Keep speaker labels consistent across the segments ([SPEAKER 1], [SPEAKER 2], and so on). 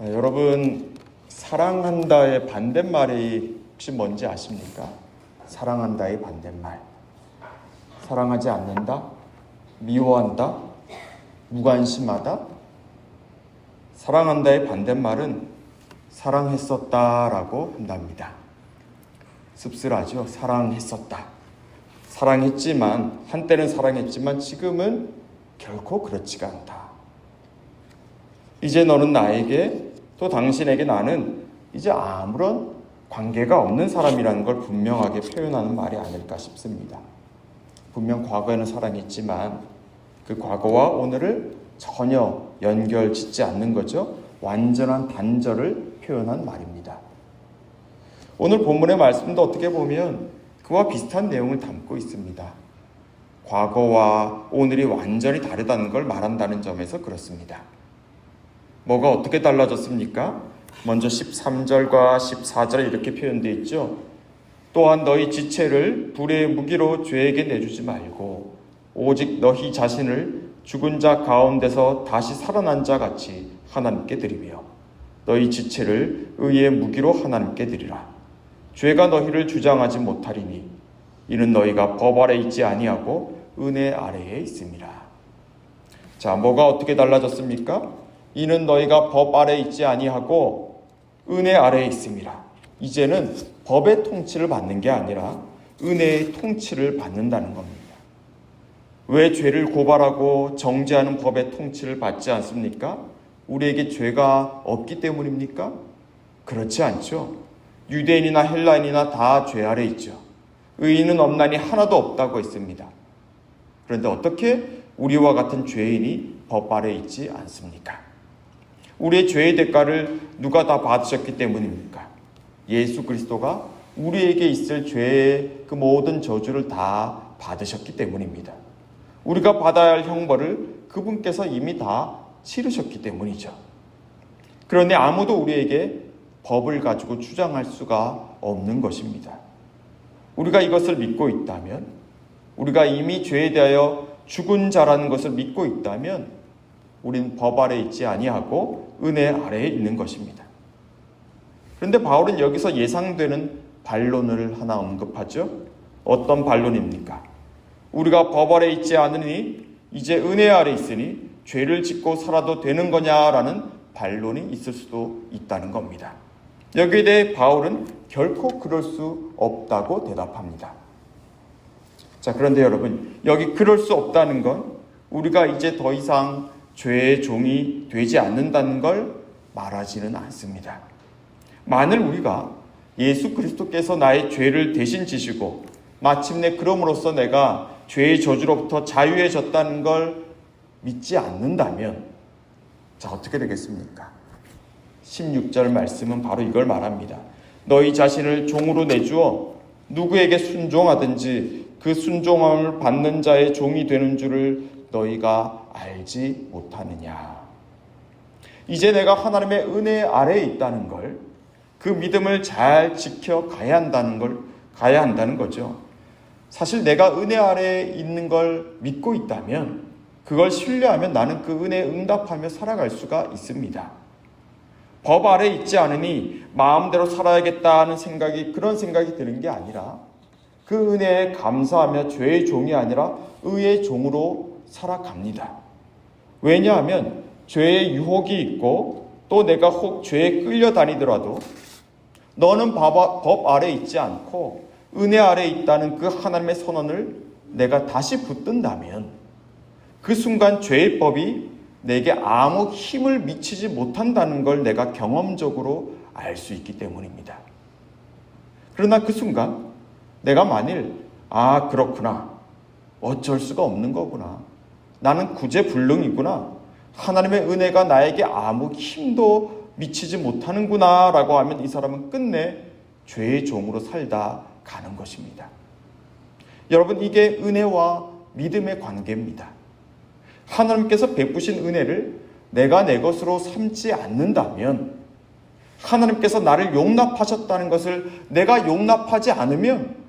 [SPEAKER 1] 아, 여러분 사랑한다의 반대말이 혹시 뭔지 아십니까? 사랑한다의 반대말. 사랑하지 않는다? 미워한다? 무관심하다? 사랑한다의 반대말은 사랑했었다라고 한답니다. 씁쓸하죠? 사랑했었다. 사랑했지만 한때는 사랑했지만 지금은 결코 그렇지가 않다. 이제 너는 나에게 또 당신에게 나는 이제 아무런 관계가 없는 사람이라는 걸 분명하게 표현하는 말이 아닐까 싶습니다. 분명 과거에는 사랑했지만 그 과거와 오늘을 전혀 연결 짓지 않는 거죠. 완전한 단절을 표현한 말입니다. 오늘 본문의 말씀도 어떻게 보면 그와 비슷한 내용을 담고 있습니다. 과거와 오늘이 완전히 다르다는 걸 말한다는 점에서 그렇습니다. 뭐가 어떻게 달라졌습니까? 먼저 13절과 14절에 이렇게 표현되어 있죠. 또한 너희 지체를 불의 무기로 죄에게 내주지 말고 오직 너희 자신을 죽은 자 가운데서 다시 살아난 자 같이 하나님께 드리며 너희 지체를 의의 무기로 하나님께 드리라. 죄가 너희를 주장하지 못하리니 이는 너희가 법 아래 있지 아니하고 은혜 아래에 있음이라. 자, 뭐가 어떻게 달라졌습니까? 이는 너희가 법 아래 있지 아니하고 은혜 아래에 있음이라. 이제는 법의 통치를 받는 게 아니라 은혜의 통치를 받는다는 겁니다. 왜 죄를 고발하고 정죄하는 법의 통치를 받지 않습니까? 우리에게 죄가 없기 때문입니까? 그렇지 않죠. 유대인이나 헬라인이나 다 죄 아래 있죠. 의인은 없나니 하나도 없다고 했습니다. 그런데 어떻게 우리와 같은 죄인이 법 아래 있지 않습니까? 우리의 죄의 대가를 누가 다 받으셨기 때문입니까? 예수 그리스도가 우리에게 있을 죄의 그 모든 저주를 다 받으셨기 때문입니다. 우리가 받아야 할 형벌을 그분께서 이미 다 치르셨기 때문이죠. 그런데 아무도 우리에게 법을 가지고 주장할 수가 없는 것입니다. 우리가 이것을 믿고 있다면, 우리가 이미 죄에 대하여 죽은 자라는 것을 믿고 있다면, 우린 법 아래 있지 아니하고 은혜 아래에 있는 것입니다. 그런데 바울은 여기서 예상되는 반론을 하나 언급하죠. 어떤 반론입니까? 우리가 법 아래 있지 않으니 이제 은혜 아래 있으니 죄를 짓고 살아도 되는 거냐라는 반론이 있을 수도 있다는 겁니다. 여기에 대해 바울은 결코 그럴 수 없다고 대답합니다. 자, 그런데 여러분, 여기 그럴 수 없다는 건 우리가 이제 더 이상 죄의 종이 되지 않는다는 걸 말하지는 않습니다. 만일 우리가 예수 그리스도께서 나의 죄를 대신 지시고 마침내 그럼으로써 내가 죄의 저주로부터 자유해졌다는 걸 믿지 않는다면 자 어떻게 되겠습니까? 16절 말씀은 바로 이걸 말합니다. 너희 자신을 종으로 내주어 누구에게 순종하든지 그 순종함을 받는 자의 종이 되는 줄을 너희가 알지 못하느냐. 이제 내가 하나님의 은혜 아래에 있다는 걸, 그 믿음을 잘 지켜 가야 한다는 걸, 가야 한다는 거죠. 사실 내가 은혜 아래에 있는 걸 믿고 있다면, 그걸 신뢰하면 나는 그 은혜에 응답하며 살아갈 수가 있습니다. 법 아래 있지 않으니 마음대로 살아야겠다는 생각이 그런 생각이 드는 게 아니라 그 은혜에 감사하며 죄의 종이 아니라 의의 종으로 살아갑니다. 왜냐하면 죄의 유혹이 있고 또 내가 혹 죄에 끌려다니더라도 너는 법 아래 있지 않고 은혜 아래 있다는 그 하나님의 선언을 내가 다시 붙든다면 그 순간 죄의 법이 내게 아무 힘을 미치지 못한다는 걸 내가 경험적으로 알 수 있기 때문입니다. 그러나 그 순간 내가 만일 아 그렇구나 어쩔 수가 없는 거구나 나는 구제불능이구나 하나님의 은혜가 나에게 아무 힘도 미치지 못하는구나 라고 하면 이 사람은 끝내 죄의 종으로 살다 가는 것입니다. 여러분 이게 은혜와 믿음의 관계입니다. 하나님께서 베푸신 은혜를 내가 내 것으로 삼지 않는다면 하나님께서 나를 용납하셨다는 것을 내가 용납하지 않으면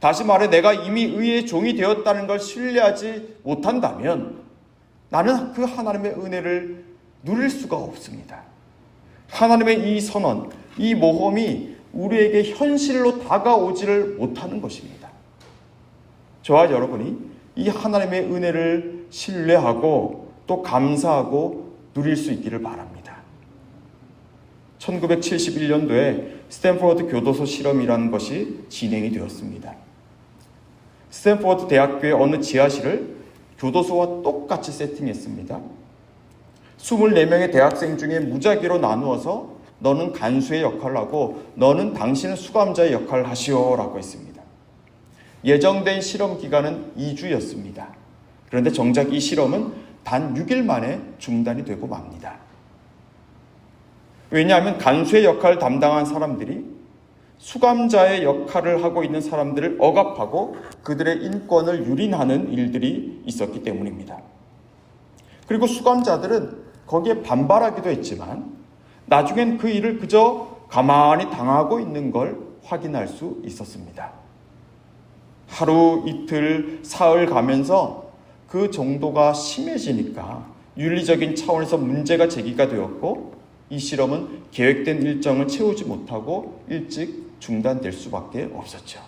[SPEAKER 1] 다시 말해 내가 이미 의의 종이 되었다는 걸 신뢰하지 못한다면 나는 그 하나님의 은혜를 누릴 수가 없습니다. 하나님의 이 선언, 이 모험이 우리에게 현실로 다가오지를 못하는 것입니다. 저와 여러분이 이 하나님의 은혜를 신뢰하고 또 감사하고 누릴 수 있기를 바랍니다. 1971년도에 스탠포드 교도소 실험이라는 것이 진행이 되었습니다. 스탠포드 대학교의 어느 지하실을 교도소와 똑같이 세팅했습니다. 24명의 대학생 중에 무작위로 나누어서 너는 간수의 역할을 하고 너는 당신은 수감자의 역할을 하시오라고 했습니다. 예정된 실험 기간은 2주였습니다. 그런데 정작 이 실험은 단 6일 만에 중단이 되고 맙니다. 왜냐하면 간수의 역할을 담당한 사람들이 수감자의 역할을 하고 있는 사람들을 억압하고 그들의 인권을 유린하는 일들이 있었기 때문입니다. 그리고 수감자들은 거기에 반발하기도 했지만 나중엔 그 일을 그저 가만히 당하고 있는 걸 확인할 수 있었습니다. 하루, 이틀, 사흘 가면서 그 정도가 심해지니까 윤리적인 차원에서 문제가 제기가 되었고 이 실험은 계획된 일정을 채우지 못하고 일찍 중단될 수밖에 없었죠.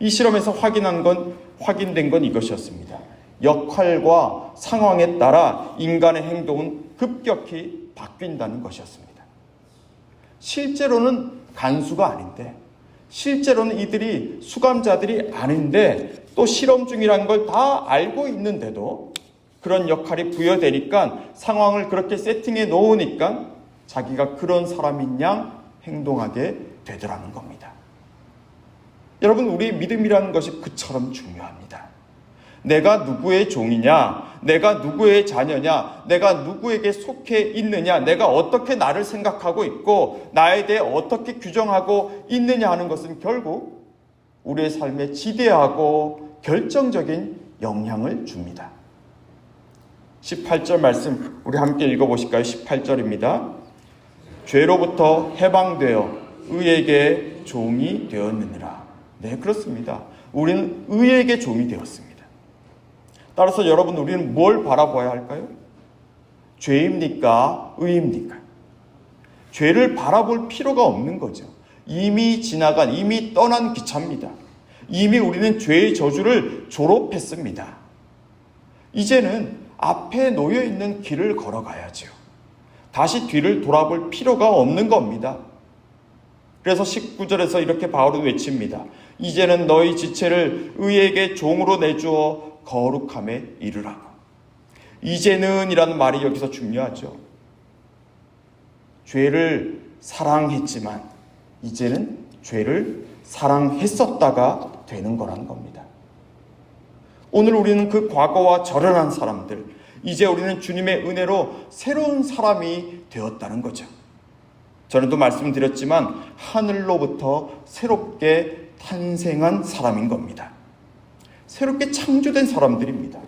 [SPEAKER 1] 이 실험에서 확인한 건 확인된 건 이것이었습니다. 역할과 상황에 따라 인간의 행동은 급격히 바뀐다는 것이었습니다. 실제로는 간수가 아닌데 실제로는 이들이 수감자들이 아닌데 또 실험 중이라는 걸 다 알고 있는데도 그런 역할이 부여되니까 상황을 그렇게 세팅해 놓으니까 자기가 그런 사람인 양 행동하게 되더라는 겁니다. 여러분, 우리 믿음이라는 것이 그처럼 중요합니다. 내가 누구의 종이냐, 내가 누구의 자녀냐, 내가 누구에게 속해 있느냐, 내가 어떻게 나를 생각하고 있고, 나에 대해 어떻게 규정하고 있느냐 하는 것은 결국 우리의 삶에 지대하고 결정적인 영향을 줍니다. 18절 말씀 우리 함께 읽어보실까요? 18절입니다. 죄로부터 해방되어 의에게 종이 되었느니라. 네, 그렇습니다. 우리는 의에게 종이 되었습니다. 따라서 여러분, 우리는 뭘 바라봐야 할까요? 죄입니까? 의입니까? 죄를 바라볼 필요가 없는 거죠. 이미 지나간, 이미 떠난 기차입니다. 이미 우리는 죄의 저주를 졸업했습니다. 이제는 앞에 놓여 있는 길을 걸어가야죠. 다시 뒤를 돌아볼 필요가 없는 겁니다. 그래서 19절에서 이렇게 바울은 외칩니다. 이제는 너희 지체를 의에게 종으로 내주어 거룩함에 이르라고. 이제는 이라는 말이 여기서 중요하죠. 죄를 사랑했지만 이제는 죄를 사랑했었다가 되는 거라는 겁니다. 오늘 우리는 그 과거와 절연한 사람들, 이제 우리는 주님의 은혜로 새로운 사람이 되었다는 거죠. 전에도 말씀드렸지만 하늘로부터 새롭게 탄생한 사람인 겁니다. 새롭게 창조된 사람들입니다.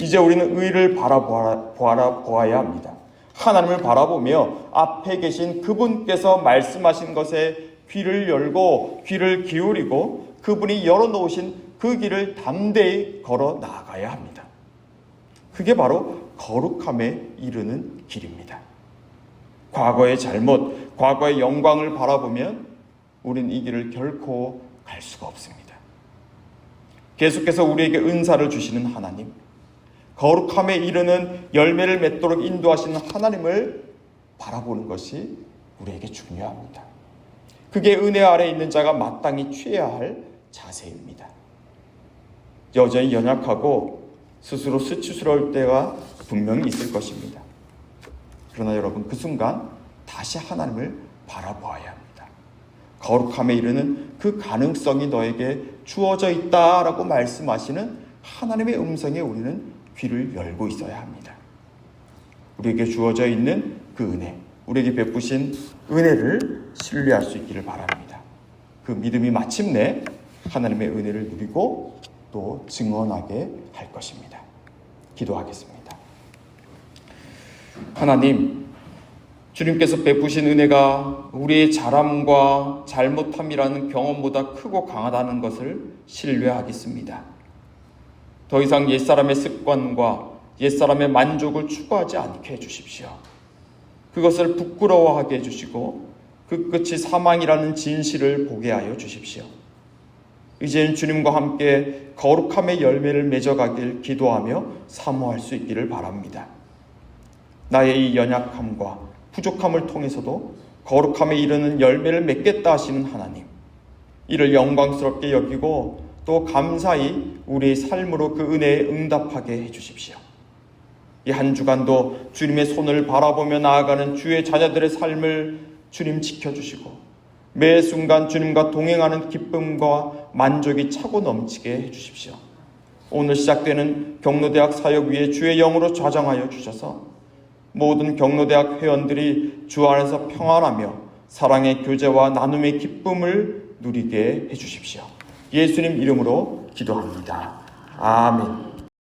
[SPEAKER 1] 이제 우리는 의를 바라보아야 합니다. 하나님을 바라보며 앞에 계신 그분께서 말씀하신 것에 귀를 열고 귀를 기울이고 그분이 열어놓으신 그 길을 담대히 걸어 나가야 합니다. 그게 바로 거룩함에 이르는 길입니다. 과거의 잘못, 과거의 영광을 바라보면 우린 이 길을 결코 갈 수가 없습니다. 계속해서 우리에게 은사를 주시는 하나님, 거룩함에 이르는 열매를 맺도록 인도하시는 하나님을 바라보는 것이 우리에게 중요합니다. 그게 은혜 아래 있는 자가 마땅히 취해야 할 자세입니다. 여전히 연약하고 스스로 수치스러울 때가 분명히 있을 것입니다. 그러나 여러분 그 순간 다시 하나님을 바라보아야 합니다. 거룩함에 이르는 그 가능성이 너에게 주어져 있다라고 말씀하시는 하나님의 음성에 우리는 귀를 열고 있어야 합니다. 우리에게 주어져 있는 그 은혜, 우리에게 베푸신 은혜를 신뢰할 수 있기를 바랍니다. 그 믿음이 마침내 하나님의 은혜를 누리고 또 증언하게 할 것입니다. 기도하겠습니다. 하나님, 주님께서 베푸신 은혜가 우리의 잘함과 잘못함이라는 경험보다 크고 강하다는 것을 신뢰하겠습니다. 더 이상 옛사람의 습관과 옛사람의 만족을 추구하지 않게 해주십시오. 그것을 부끄러워하게 해주시고 그 끝이 사망이라는 진실을 보게 하여 주십시오. 이제는 주님과 함께 거룩함의 열매를 맺어가길 기도하며 사모할 수 있기를 바랍니다. 나의 이 연약함과 부족함을 통해서도 거룩함에 이르는 열매를 맺겠다 하시는 하나님. 이를 영광스럽게 여기고 또 감사히 우리의 삶으로 그 은혜에 응답하게 해 주십시오. 이 한 주간도 주님의 손을 바라보며 나아가는 주의 자녀들의 삶을 주님 지켜주시고 매 순간 주님과 동행하는 기쁨과 만족이 차고 넘치게 해 주십시오. 오늘 시작되는 경로대학 사역 위에 주의 영으로 좌정하여 주셔서 모든 경로대학 회원들이 주 안에서 평안하며 사랑의 교제와 나눔의 기쁨을 누리게 해 주십시오. 예수님 이름으로 기도합니다. 아멘.